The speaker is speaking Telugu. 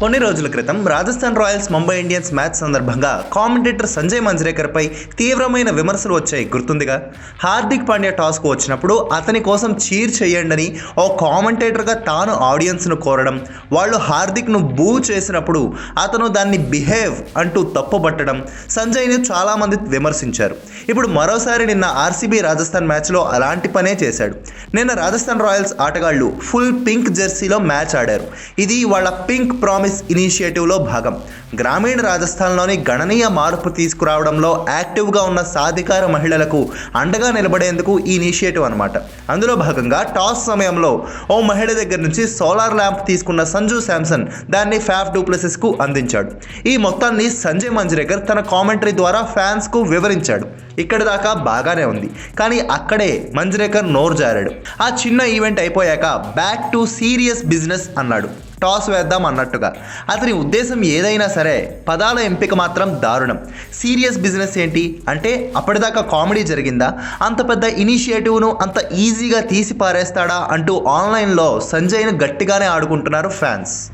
కొన్ని రోజుల క్రితం Rajasthan Royals Mumbai Indians match సందర్భంగా కామెంటేటర్ సంజయ్ మంజ్రేకర్ పై తీవ్రమైన విమర్శలు వచ్చాయి. గుర్తుందిగా? హార్దిక్ పాండ్యా టాస్క్ వచ్చినప్పుడు అతని కోసం చీర్ చేయండి ఓ కామెంటేటర్గా తాను ఆడియన్స్ను కోరడం వాళ్ళు హార్దిక్ను బూ చేసినప్పుడు అతను దాన్ని బిహేవ్ అంటూ తప్పుపట్టడం సంజయ్ని చాలామంది విమర్శించారు. ఇప్పుడు మరోసారి నిన్న ఆర్సీబీ రాజస్థాన్ మ్యాచ్లో అలాంటి పనే చేశాడు. నిన్న రాజస్థాన్ రాయల్స్ ఆటగాళ్ళు ఫుల్ పింక్ జెర్సీలో మ్యాచ్ ఆడారు. ఇది వాళ్ళ పింక్ ప్రామిస్ ఇనిషియేటివ్లో భాగం. గ్రామీణ రాజస్థాన్లోని గణనీయ మార్పు తీసుకురావడంలో యాక్టివ్గా ఉన్న సాధికార మహిళలకు అండగా నిలబడేందుకు ఈ ఇనిషియేటివ్ అనమాట అందులో భాగంగా టాస్ సమయంలో ఓ మహిళ దగ్గర నుంచి సోలార్ ల్యాంప్ తీసుకున్న సంజు శాంసన్ దాన్ని ఫ్యాఫ్ డూప్లెసిస్కు అందించాడు. ఈ మొత్తాన్ని సంజయ్ మంజ్రేకర్ తన కామెంటరీ ద్వారా ఫ్యాన్స్కు వివరించాడు. ఇక్కడ దాకా బాగానే ఉంది. కానీ అక్కడే మంజ్రేకర్ నోరు జారాడు. ఆ చిన్న ఈవెంట్ అయిపోయాక బ్యాక్ టు సీరియస్ బిజినెస్ అన్నాడు. టాస్ వేద్దాం అన్నట్టుగా. అతని ఉద్దేశం ఏదైనా సరే పదాల ఎంపిక మాత్రం దారుణం. సీరియస్ బిజినెస్ ఏంటి? అంటే అప్పటిదాకా కామెడీ జరిగిందా? అంత పెద్ద ఇనిషియేటివ్ను అంత ఈజీగా తీసి పారేస్తాడా అంటూ ఆన్లైన్లో సంజయ్ను గట్టిగానే ఆడుకుంటున్నారు ఫ్యాన్స్.